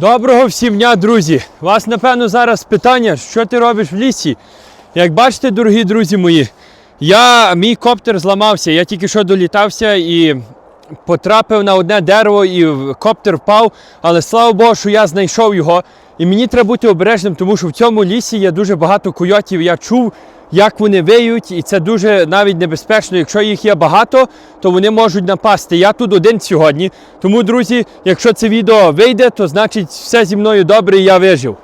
Доброго всім дня, друзі! Вас, напевно, зараз питання, що ти робиш в лісі? Як бачите, дорогі друзі мої, я, мій коптер зламався, я тільки що долітався і потрапив на одне дерево і коптер впав, але слава Богу, що я знайшов його. І мені треба бути обережним, тому що в цьому лісі є дуже багато койотів. Я чув, як вони виють, і це дуже навіть небезпечно. Якщо їх є багато, то вони можуть напасти. Я тут один сьогодні. Тому, друзі, якщо це відео вийде, то значить все зі мною добре і я вижив.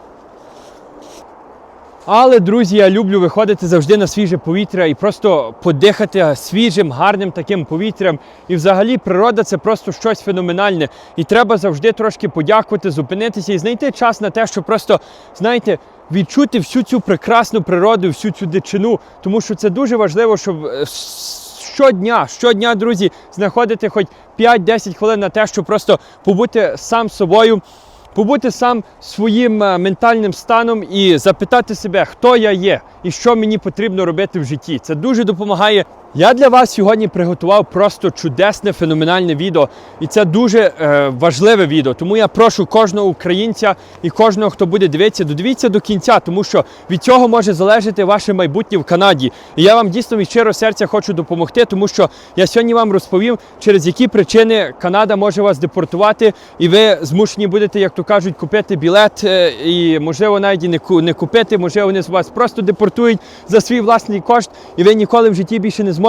Але, друзі, я люблю виходити завжди на свіже повітря і просто подихати свіжим, гарним таким повітрям. І взагалі природа це просто щось феноменальне. І треба завжди трошки подякувати, зупинитися і знайти час на те, щоб просто, знаєте, відчути всю цю прекрасну природу, всю цю дичину. Тому що це дуже важливо, щоб е, щодня, щодня, друзі, знаходити хоч 5-10 хвилин на те, щоб просто побути сам собою побути сам своїм е, ментальним станом і запитати себе, хто я є і що мені потрібно робити в житті. Це дуже допомагає. Я для вас сьогодні приготував просто чудесне, феноменальне відео, і це дуже е, важливе відео. Тому я прошу кожного українця і кожного, хто буде дивитися, додивіться до кінця, тому що від цього може залежати ваше майбутнє в Канаді. І я вам дійсно від щиро серця хочу допомогти, тому що я сьогодні вам розповім, через які причини Канада може вас депортувати, і ви змушені будете, як то кажуть, купити білет, е, і можливо навіть і не не купити, можливо, вони вас просто депортують за свій власний кошт, і ви ніколи в житті більше не зможете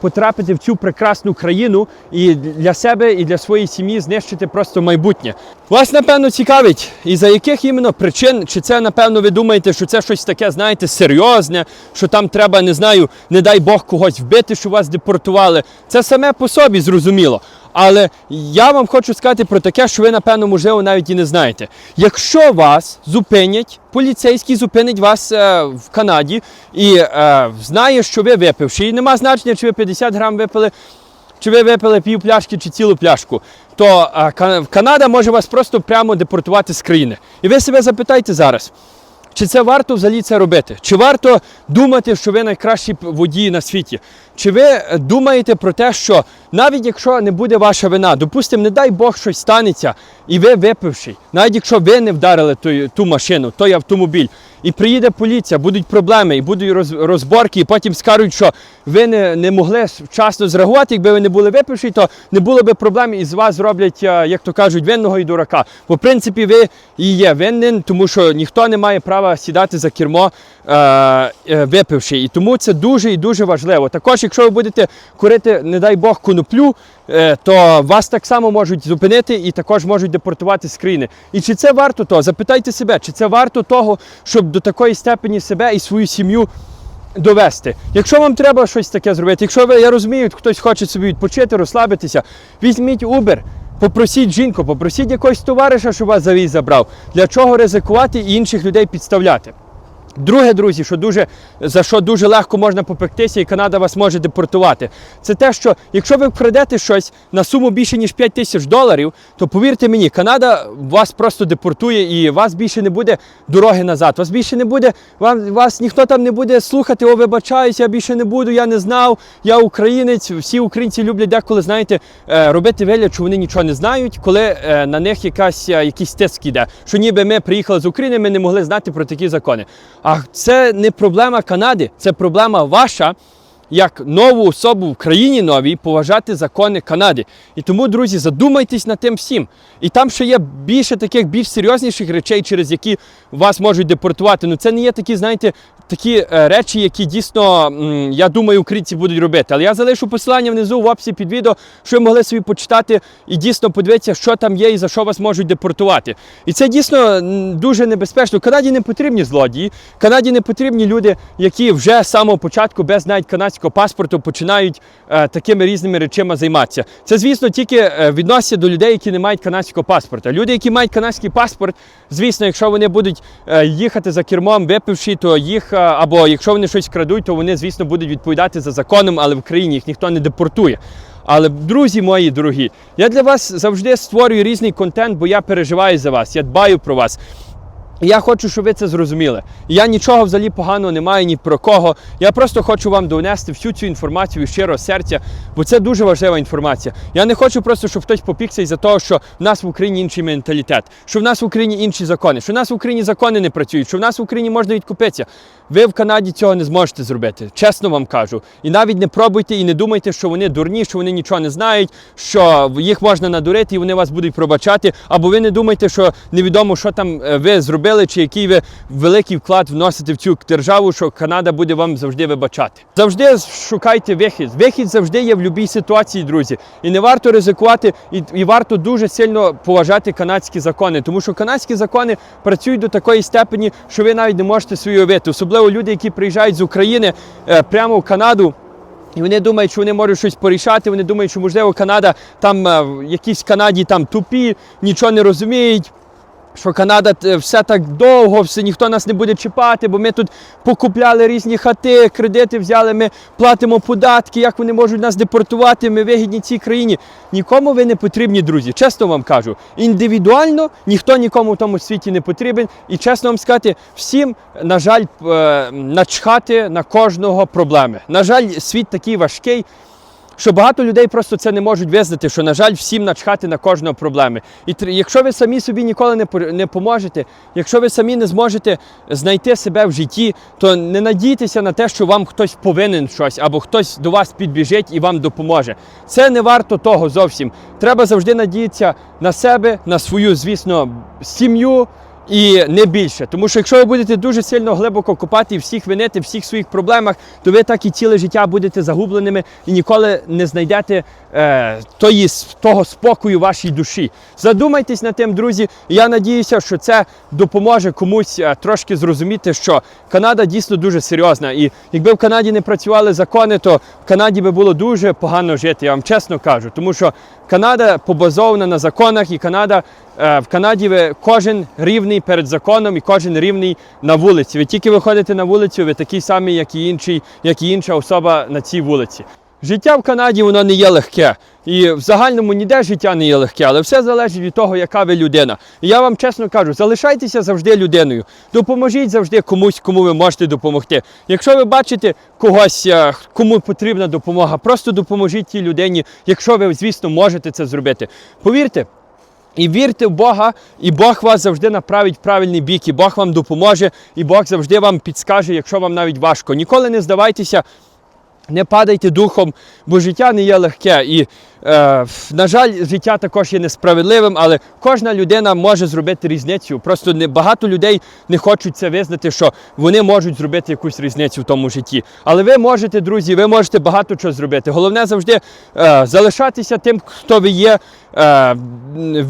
потрапити в цю прекрасну країну і для себе і для своєї сім'ї знищити просто майбутнє. Вас напевно цікавить, і за яких іменно причин, чи це напевно ви думаєте, що це щось таке, знаєте, серйозне, що там треба, не знаю, не дай Бог когось вбити, що вас депортували. Це саме по собі зрозуміло. Але я вам хочу сказати про таке, що ви, напевно, можливо, навіть і не знаєте. Якщо вас зупинять, поліцейський зупинить вас е, в Канаді і е, знає, що ви випивши, і нема значення, чи ви 50 грам випили, чи ви випили пів пляшки чи цілу пляшку, то е, Канада може вас просто прямо депортувати з країни. І ви себе запитайте зараз. Чи це варто взагалі це робити? Чи варто думати, що ви найкращі водії на світі? Чи ви е, думаєте про те, що навіть якщо не буде ваша вина, допустимо, не дай Бог щось станеться, і ви випивший, навіть якщо ви не вдарили ту, ту машину, той автомобіль, і приїде поліція, будуть проблеми, і будуть розборки, і потім скажуть, що ви не, не могли вчасно зреагувати, якби ви не були випивші, то не було би проблем, і з вас зроблять, е, як то кажуть, винного і дурака. Бо в принципі ви і є винним, тому що ніхто не має права сідати за кермо е, е, випивши. І тому це дуже і дуже важливо. Також, якщо ви будете курити, не дай Бог, коноплю, е, то вас так само можуть зупинити і також можуть депортувати з країни. І чи це варто того? Запитайте себе, чи це варто того, щоб до такої степені себе і свою сім'ю довести. Якщо вам треба щось таке зробити, якщо ви, я розумію, хтось хоче собі відпочити, розслабитися, візьміть Uber, попросіть жінку, попросіть якогось товариша, щоб вас завіз забрав. Для чого ризикувати і інших людей підставляти? Друге, друзі, що дуже за що дуже легко можна попектися, і Канада вас може депортувати. Це те, що якщо ви вкрадете щось на суму більше ніж 5 тисяч доларів, то повірте мені, Канада вас просто депортує і вас більше не буде дороги назад. Вас більше не буде, вам вас ніхто там не буде слухати, о, вибачаюсь, я більше не буду, я не знав, я українець. Всі українці люблять деколи, знаєте, е, робити вигляд, що вони нічого не знають, коли е, на них якась, е, якийсь тиск іде. Що ніби ми приїхали з України, ми не могли знати про такі закони. А це не проблема Канади, це проблема ваша. Як нову особу в країні новій поважати закони Канади. І тому, друзі, задумайтесь над тим всім. І там ще є більше таких більш серйозніших речей, через які вас можуть депортувати. Ну це не є такі, знаєте, такі е, речі, які дійсно, я думаю, українці будуть робити. Але я залишу посилання внизу в описі під відео, що ви могли собі почитати і дійсно подивитися, що там є і за що вас можуть депортувати. І це дійсно дуже небезпечно. Канаді не потрібні злодії, Канаді не потрібні люди, які вже з самого початку без навіть канадського паспорту починають е, такими різними речами займатися. Це, звісно, тільки е, відноситься до людей, які не мають канадського паспорта. Люди, які мають канадський паспорт, звісно, якщо вони будуть е, їхати за кермом, випивши, то їх е, або якщо вони щось крадуть, то вони, звісно, будуть відповідати за законом, але в країні їх ніхто не депортує. Але, друзі мої дорогі, я для вас завжди створюю різний контент, бо я переживаю за вас, я дбаю про вас. Я хочу, щоб ви це зрозуміли. Я нічого взагалі поганого не маю ні про кого. Я просто хочу вам донести всю цю інформацію від щирого серця, бо це дуже важлива інформація. Я не хочу просто, щоб хтось попікся із-за того, що в нас в Україні інший менталітет, що в нас в Україні інші закони, що в нас в Україні закони не працюють, що в нас в Україні можна відкупитися. Ви в Канаді цього не зможете зробити. Чесно вам кажу. І навіть не пробуйте і не думайте, що вони дурні, що вони нічого не знають, що їх можна надурити і вони вас будуть пробачати. Або ви не думайте, що невідомо, що там е, ви зробили, чи який ви великий вклад вносите в цю державу, що Канада буде вам завжди вибачати. Завжди шукайте вихід. Вихід завжди є в будь-якій ситуації, друзі. І не варто ризикувати, і, і варто дуже сильно поважати канадські закони, тому що канадські закони працюють до такої степені, що ви навіть не можете собі уявити. Особливо люди, які приїжджають з України е, прямо в Канаду. І вони думають, що вони можуть щось порішати. Вони думають, що можливо Канада там е, в Канаді там тупі, нічого не розуміють. Що Канада е, все так довго, все ніхто нас не буде чіпати, бо ми тут покупляли різні хати, кредити взяли, ми платимо податки, як вони можуть нас депортувати, ми вигідні цій країні. Нікому ви не потрібні, друзі. Чесно вам кажу. Індивідуально ніхто нікому в тому світі не потрібен. І чесно вам сказати, всім, на жаль, е, начхати на кожного проблеми. На жаль, світ такий важкий. Що багато людей просто це не можуть визнати, що, на жаль, всім начхати на кожного проблеми. І якщо ви самі собі ніколи не, не поможете, якщо ви самі не зможете знайти себе в житті, то не надійтеся на те, що вам хтось повинен щось, або хтось до вас підбіжить і вам допоможе. Це не варто того зовсім. Треба завжди надіятися на себе, на свою, звісно, сім'ю. І не більше. Тому що якщо ви будете дуже сильно глибоко копати і всіх винити, всіх своїх проблемах, то ви так і ціле життя будете загубленими і ніколи не знайдете е, тої, того спокою вашій душі. Задумайтесь над тим, друзі. Я надіюся, що це допоможе комусь е, трошки зрозуміти, що Канада дійсно дуже серйозна. І якби в Канаді не працювали закони, то в Канаді би було дуже погано жити. Я вам чесно кажу. Тому що Канада побазована на законах, і Канада в Канаді ви кожен рівний перед законом і кожен рівний на вулиці. Ви тільки виходите на вулицю, ви такий самий, як і інший, як і інша особа на цій вулиці. Життя в Канаді воно не є легке. І в загальному ніде життя не є легке, але все залежить від того, яка ви людина. І я вам чесно кажу, залишайтеся завжди людиною. Допоможіть завжди комусь, кому ви можете допомогти. Якщо ви бачите когось, е, кому потрібна допомога, просто допоможіть тій людині, якщо ви, звісно, можете це зробити. Повірте. І вірте в Бога, і Бог вас завжди направить в правильний бік, і Бог вам допоможе, і Бог завжди вам підскаже, якщо вам навіть важко. Ніколи не здавайтеся, не падайте духом, бо життя не є легке. І, на жаль, життя також є несправедливим, але кожна людина може зробити різницю. Просто не, багато людей не хочуть це визнати, що вони можуть зробити якусь різницю в тому житті. Але ви можете, друзі, ви можете багато чого зробити. Головне завжди е, залишатися тим, хто ви є, е,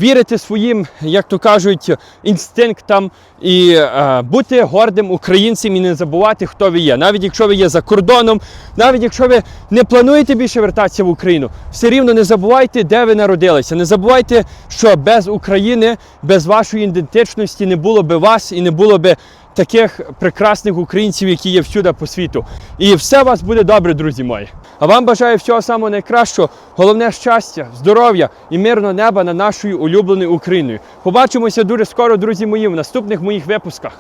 вірити своїм, як то кажуть, інстинктам і е, бути гордим українцем і не забувати, хто ви є. Навіть якщо ви є за кордоном, навіть якщо ви не плануєте більше вертатися в Україну, все рівно не забувайте, де ви народилися. Не забувайте, що без України, без вашої ідентичності не було би вас і не було би таких прекрасних українців, які є всюди по світу. І все у вас буде добре, друзі мої. А вам бажаю всього самого найкращого. Головне щастя, здоров'я і мирного неба над нашою улюбленою Україною. Побачимося дуже скоро, друзі мої, в наступних моїх випусках.